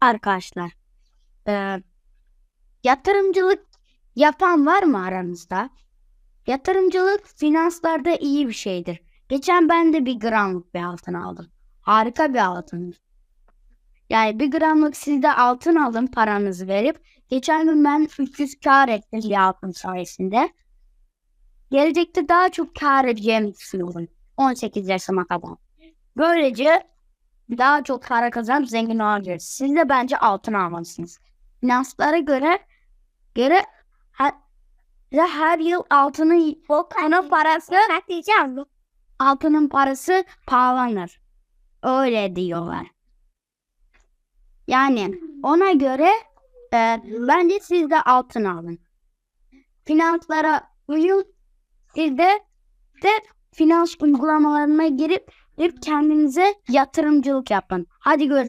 arkadaşlar. Ee, yatırımcılık yapan var mı aranızda? Yatırımcılık finanslarda iyi bir şeydir. Geçen ben de bir gramlık bir altın aldım. Harika bir altın. Yani bir gramlık siz de altın alın paranızı verip. Geçen gün ben 300 kar ettim bir altın sayesinde. Gelecekte daha çok kar edeceğimi düşünüyorum. 18 yaşıma kadar. Böylece daha çok para kazanıp zengin olabiliriz. Siz de bence altın almalısınız. Finanslara göre göre her, her yıl altının onun parası altının parası pahalanır. Öyle diyorlar. Yani ona göre e, bence siz de altın alın. Finanslara uyun. Siz de, de finans uygulamalarına girip, girip kendinize yatırımcılık yapın. Hadi görüşürüz.